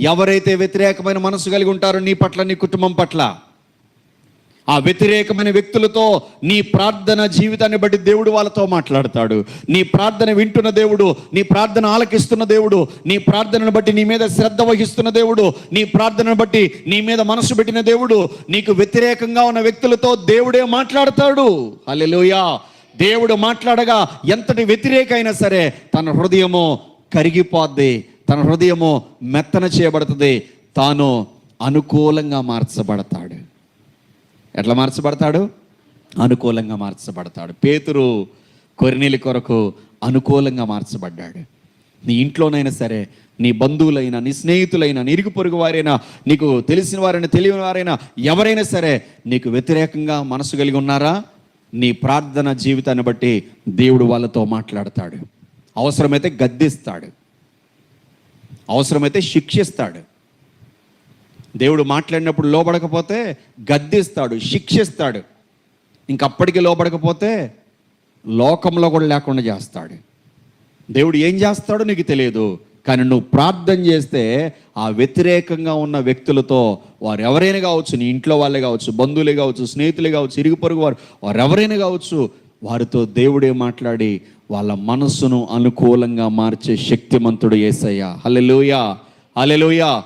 ఎవరైతే వ్యతిరేకమైన మనసు కలిగి ఉంటారో నీ పట్ల నీ కుటుంబం పట్ల ఆ వ్యతిరేకమైన వ్యక్తులతో నీ ప్రార్థన జీవితాన్ని బట్టి దేవుడు వాళ్ళతో మాట్లాడతాడు. నీ ప్రార్థన వింటున్న దేవుడు నీ ప్రార్థన ఆలకిస్తున్న దేవుడు నీ ప్రార్థనను బట్టి నీ మీద శ్రద్ధ వహిస్తున్న దేవుడు నీ ప్రార్థనను బట్టి నీ మీద మనసు పెట్టిన దేవుడు నీకు వ్యతిరేకంగా ఉన్న వ్యక్తులతో దేవుడే మాట్లాడతాడు. అల్లెలుయా దేవుడు మాట్లాడగా ఎంతటి వ్యతిరేక అయినా సరే తన హృదయము కరిగిపోద్ది. తన హృదయము మెత్తన చేయబడుతుంది. తాను అనుకూలంగా మార్చబడతాడు. ఎట్లా మార్చబడతాడు? అనుకూలంగా మార్చబడతాడు. పేతురు కొరినీలి కొరకు అనుకూలంగా మార్చబడ్డాడు. నీ ఇంట్లోనైనా సరే నీ బంధువులైనా నీ స్నేహితులైనా నీ ఇరుగు పొరుగు వారైనా నీకు తెలిసిన వారైనా తెలియని వారైనా ఎవరైనా సరే నీకు వ్యతిరేకంగా మనసు కలిగి ఉన్నారా? నీ ప్రార్థన జీవితాన్ని బట్టి దేవుడు వాళ్ళతో మాట్లాడతాడు. అవసరమైతే గద్దిస్తాడు. అవసరమైతే శిక్షిస్తాడు. దేవుడు మాట్లాడినప్పుడు లోబడకపోతే గద్దిస్తాడు శిక్షిస్తాడు. ఇంకప్పటికీ లోబడకపోతే లోకంలో కూడా లేకుండా చేస్తాడు. దేవుడు ఏం చేస్తాడో నీకు తెలియదు కానీ నువ్వు ప్రార్థన చేస్తే ఆ వ్యతిరేకంగా ఉన్న వ్యక్తులతో వారు ఎవరైనా కావచ్చు నీ ఇంట్లో వాళ్ళే కావచ్చు బంధువులే కావచ్చు స్నేహితులే కావచ్చు ఇరుగు పొరుగు వారు వారు ఎవరైనా కావచ్చు వారితో దేవుడే మాట్లాడి వాళ్ళ మనస్సును అనుకూలంగా మార్చే శక్తిమంతుడు ఏసయ్య. హల్లెలూయా. హల్లెలూయా.